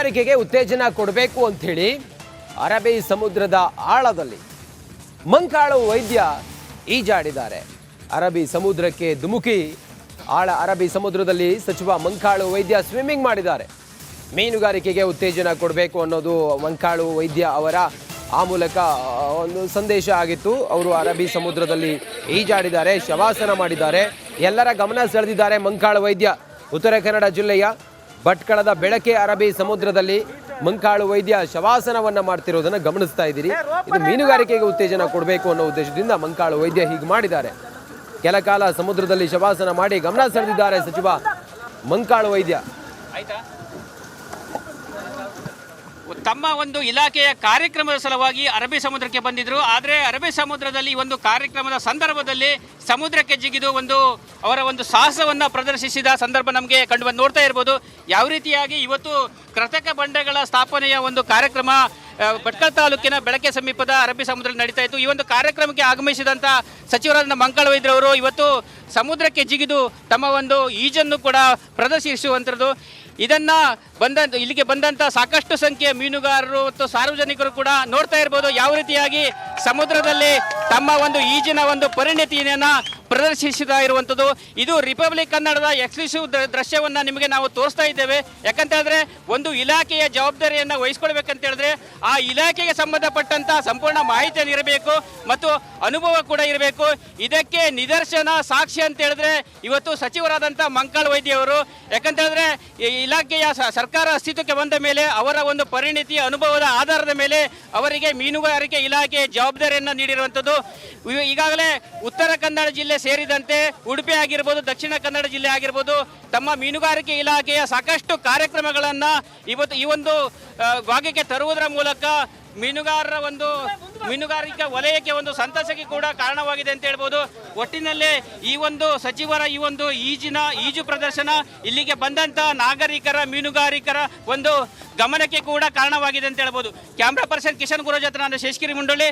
ಮೀನುಗಾರಿಕೆಗೆ ಉತ್ತೇಜನ ಕೊಡಬೇಕು ಅಂಥೇಳಿ ಅರಬ್ಬಿ ಸಮುದ್ರದ ಆಳದಲ್ಲಿ ಮಂಕಾಳು ವೈದ್ಯ ಈಜಾಡಿದ್ದಾರೆ. ಅರಬ್ಬಿ ಸಮುದ್ರಕ್ಕೆ ಧುಮುಕಿ, ಆಳ ಅರಬ್ಬಿ ಸಮುದ್ರದಲ್ಲಿ ಸಚಿವ ಮಂಕಾಳು ವೈದ್ಯ ಸ್ವಿಮ್ಮಿಂಗ್ ಮಾಡಿದ್ದಾರೆ. ಮೀನುಗಾರಿಕೆಗೆ ಉತ್ತೇಜನ ಕೊಡಬೇಕು ಅನ್ನೋದು ಮಂಕಾಳು ವೈದ್ಯ ಅವರ ಆ ಮೂಲಕ ಒಂದು ಸಂದೇಶ ಆಗಿತ್ತು. ಅವರು ಅರಬ್ಬಿ ಸಮುದ್ರದಲ್ಲಿ ಈಜಾಡಿದ್ದಾರೆ, ಶವಾಸನ ಮಾಡಿದ್ದಾರೆ. ಎಲ್ಲರ ಗಮನ ಸೆಳೆದಿದ್ದಾರೆ ಮಂಕಾಳು ವೈದ್ಯ. ಉತ್ತರ ಕನ್ನಡ ಜಿಲ್ಲೆಯ ಭಟ್ಕಳದ ಬೆಳಕೆ ಅರಬಿ ಸಮುದ್ರದಲ್ಲಿ ಮಂಕಾಳು ವೈದ್ಯ ಶವಾಸನವನ್ನ ಮಾಡ್ತಿರೋದನ್ನ ಗಮನಿಸ್ತಾ ಇದ್ದೀರಿ. ಇದು ಮೀನುಗಾರಿಕೆಗೆ ಉತ್ತೇಜನ ಕೊಡಬೇಕು ಅನ್ನೋ ಉದ್ದೇಶದಿಂದ ಮಂಕಾಳು ವೈದ್ಯ ಹೀಗೆ ಮಾಡಿದ್ದಾರೆ. ಕೆಲ ಕಾಲ ಸಮುದ್ರದಲ್ಲಿ ಶವಾಸನ ಮಾಡಿ ಗಮನ ಸೆಳೆದಿದ್ದಾರೆ ಸಚಿವ ಮಂಕಾಳು ವೈದ್ಯ. ತಮ್ಮ ಒಂದು ಇಲಾಖೆಯ ಕಾರ್ಯಕ್ರಮದ ಸಲುವಾಗಿ ಅರಬ್ಬಿ ಸಮುದ್ರಕ್ಕೆ ಬಂದಿದ್ದರು ಆದರೆ ಅರಬ್ಬಿ ಸಮುದ್ರದಲ್ಲಿ ಒಂದು ಕಾರ್ಯಕ್ರಮದ ಸಂದರ್ಭದಲ್ಲಿ ಸಮುದ್ರಕ್ಕೆ ಜಿಗಿದು ಒಂದು ಅವರ ಒಂದು ಸಾಹಸವನ್ನು ಪ್ರದರ್ಶಿಸಿದ ಸಂದರ್ಭ ನಮಗೆ ಕಂಡು ನೋಡ್ತಾ ಇರ್ಬೋದು. ಯಾವ ರೀತಿಯಾಗಿ ಇವತ್ತು ಕೃತಕ ಬಂಡೆಗಳ ಸ್ಥಾಪನೆಯ ಒಂದು ಕಾರ್ಯಕ್ರಮ ಭಟ್ಕಳ ತಾಲೂಕಿನ ಬೆಳಕೆ ಸಮೀಪದ ಅರಬ್ಬಿ ಸಮುದ್ರದಲ್ಲಿ ನಡೀತಾ ಇತ್ತು. ಈ ಒಂದು ಕಾರ್ಯಕ್ರಮಕ್ಕೆ ಆಗಮಿಸಿದಂಥ ಸಚಿವರಾದ ಮಂಗಳ ವೈದ್ಯರವರು ಇವತ್ತು ಸಮುದ್ರಕ್ಕೆ ಜಿಗಿದು ತಮ್ಮ ಒಂದು ಈಜನ್ನು ಕೂಡ ಪ್ರದರ್ಶಿಸುವಂಥದ್ದು ಇದನ್ನ ಬಂದ, ಇಲ್ಲಿಗೆ ಬಂದಂತ ಸಾಕಷ್ಟು ಸಂಖ್ಯೆಯ ಮೀನುಗಾರರು ಮತ್ತು ಸಾರ್ವಜನಿಕರು ಕೂಡ ನೋಡ್ತಾ ಇರ್ಬೋದು. ಯಾವ ರೀತಿಯಾಗಿ ಸಮುದ್ರದಲ್ಲಿ ತಮ್ಮ ಒಂದು ಈಜಿನ ಒಂದು ಪರಿಣತಿಯನ್ನು ಪ್ರದರ್ಶಿಸ್ತಾ ಇರುವಂಥದ್ದು ಇದು ರಿಪಬ್ಲಿಕ್ ಕನ್ನಡದ ಎಕ್ಸ್ಕ್ಲೂಸಿವ್ ದೃಶ್ಯವನ್ನು ನಿಮಗೆ ನಾವು ತೋರಿಸ್ತಾ ಇದ್ದೇವೆ. ಯಾಕಂತ ಹೇಳಿದ್ರೆ ಒಂದು ಇಲಾಖೆಯ ಜವಾಬ್ದಾರಿಯನ್ನು ವಹಿಸ್ಕೊಳ್ಬೇಕಂತ ಹೇಳಿದ್ರೆ ಆ ಇಲಾಖೆಗೆ ಸಂಬಂಧಪಟ್ಟಂತಹ ಸಂಪೂರ್ಣ ಮಾಹಿತಿಯನ್ನು ಇರಬೇಕು ಮತ್ತು ಅನುಭವ ಕೂಡ ಇರಬೇಕು. ಇದಕ್ಕೆ ನಿದರ್ಶನ, ಸಾಕ್ಷಿ ಅಂತ ಹೇಳಿದ್ರೆ ಇವತ್ತು ಸಚಿವರಾದಂಥ ಮಂಕಾಳ್ ವೈದ್ಯ ಅವರು. ಯಾಕಂತ ಹೇಳಿದ್ರೆ ಇಲಾಖೆಯ ಸರ್ಕಾರ ಅಸ್ತಿತ್ವಕ್ಕೆ ಬಂದ ಮೇಲೆ ಅವರ ಒಂದು ಪರಿಣಿತಿ, ಅನುಭವದ ಆಧಾರದ ಮೇಲೆ ಅವರಿಗೆ ಮೀನುಗಾರಿಕೆ ಇಲಾಖೆ ಜವಾಬ್ದಾರಿಯನ್ನು ನೀಡಿರುವಂಥದ್ದು ಈಗಾಗಲೇ ಉತ್ತರ ಕನ್ನಡ ಜಿಲ್ಲೆ ಸೇರಿದಂತೆ ಉಡುಪಿ ಆಗಿರ್ಬೋದು, ದಕ್ಷಿಣ ಕನ್ನಡ ಜಿಲ್ಲೆ ಆಗಿರ್ಬೋದು, ತಮ್ಮ ಮೀನುಗಾರಿಕೆ ಇಲಾಖೆಯ ಸಾಕಷ್ಟು ಕಾರ್ಯಕ್ರಮಗಳನ್ನು ಇವತ್ತು ಈ ಒಂದು ಭಾಗಕ್ಕೆ ತರುವುದರ ಮೂಲಕ ಮೀನುಗಾರರ ಒಂದು ಮೀನುಗಾರಿಕಾ ವಲಯಕ್ಕೆ ಒಂದು ಸಂತಸಕ್ಕೆ ಕೂಡ ಕಾರಣವಾಗಿದೆ ಅಂತ ಹೇಳ್ಬೋದು. ಒಟ್ಟಿನಲ್ಲಿ ಈ ಒಂದು ಸಚಿವರ ಈ ಒಂದು ಈಜಿನ, ಈಜು ಪ್ರದರ್ಶನ ಇಲ್ಲಿಗೆ ಬಂದಂತ ನಾಗರಿಕರ, ಮೀನುಗಾರಿಕರ ಒಂದು ಗಮನಕ್ಕೆ ಕೂಡ ಕಾರಣವಾಗಿದೆ ಅಂತ ಹೇಳ್ಬೋದು. ಕ್ಯಾಮ್ರಾ ಪರ್ಸನ್ ಕಿಶನ್ ಗುರು ಜೊತೆ ನಾನು ಶೇಷಗಿರಿ ಮುಂಡೋಳಿ